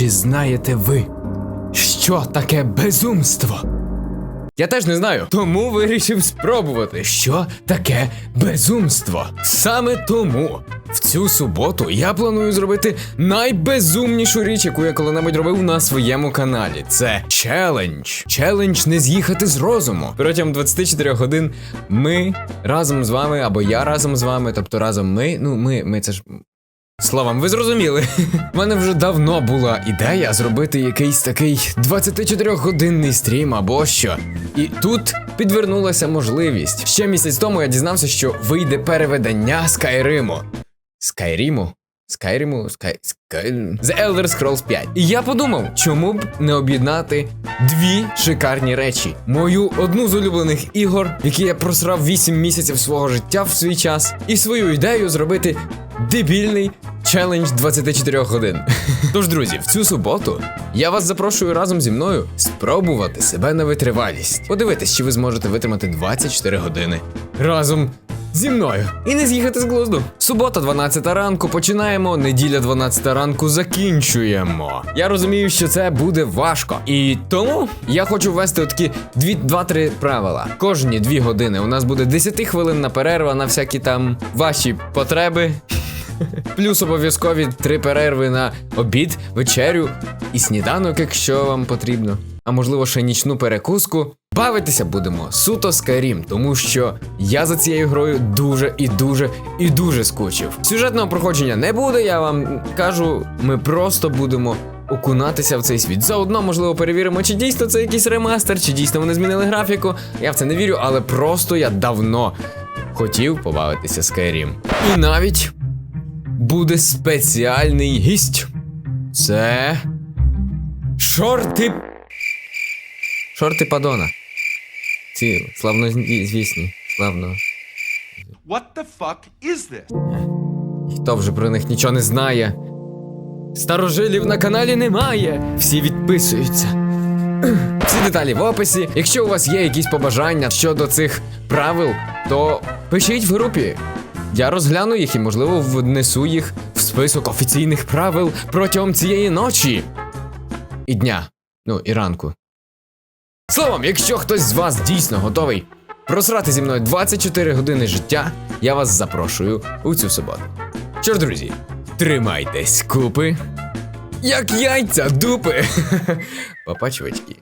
Чи знаєте ви, що таке безумство? Я теж не знаю, тому вирішив спробувати, що таке безумство. Саме тому в цю суботу я планую зробити найбезумнішу річ, яку я коли-небудь робив на своєму каналі. Це челендж. Челендж не з'їхати з розуму. Протягом 24 годин ми разом з вами, або я разом з вами, тобто разом ми. Ну, ми, ми це ж Словом, ви зрозуміли. У мене вже давно була ідея зробити якийсь такий 24-годинний стрім або що. І тут підвернулася можливість. Ще місяць тому я дізнався, що вийде переведення Скайриму. Скайріму? Скайриму? Скай... Скай... The Elder Scrolls 5. І я подумав, чому б не об'єднати дві шикарні речі: мою одну з улюблених ігор, які я просрав 8 місяців свого життя в свій час, і свою ідею зробити дебільний челендж 24 годин. Тож, друзі, в цю суботу я вас запрошую разом зі мною спробувати себе на витривалість. Подивитись, чи ви зможете витримати 24 години разом зі мною і не з'їхати з глузду. Субота, 12 ранку, починаємо. Неділя, 12 ранку, закінчуємо. Я розумію, що це буде важко. І тому я хочу ввести такі 2-3 правила. Кожні 2 години у нас буде 10 хвилинна перерва на всякі там ваші потреби. Плюс обов'язкові три перерви на обід, вечерю і сніданок, якщо вам потрібно. А можливо, ще нічну перекуску. Бавитися будемо суто Skyrim, тому що я за цією грою дуже і дуже і дуже скучив. Сюжетного проходження не буде, я вам кажу, ми просто будемо окунатися в цей світ. Заодно, можливо, перевіримо, чи дійсно це якийсь ремастер, чи дійсно вони змінили графіку. Я в це не вірю, але просто я давно хотів побавитися Skyrim. І навіть буде спеціальний гість. Це. Шорти. Шорти Падона. Ці славнозвісні. Славно. What the fuck is this? Хто вже про них нічого не знає. Старожилів на каналі немає. Всі відписуються. Всі деталі в описі. Якщо у вас є якісь побажання щодо цих правил, то пишіть в групі. Я розгляну їх і, можливо, внесу їх в список офіційних правил протягом цієї ночі. І дня. Ну, і ранку. Словом, якщо хтось з вас дійсно готовий просрати зі мною 24 години життя, я вас запрошую у цю суботу. Що ж, друзі, тримайтесь купи. Як яйця дупи. Папа, чувачки.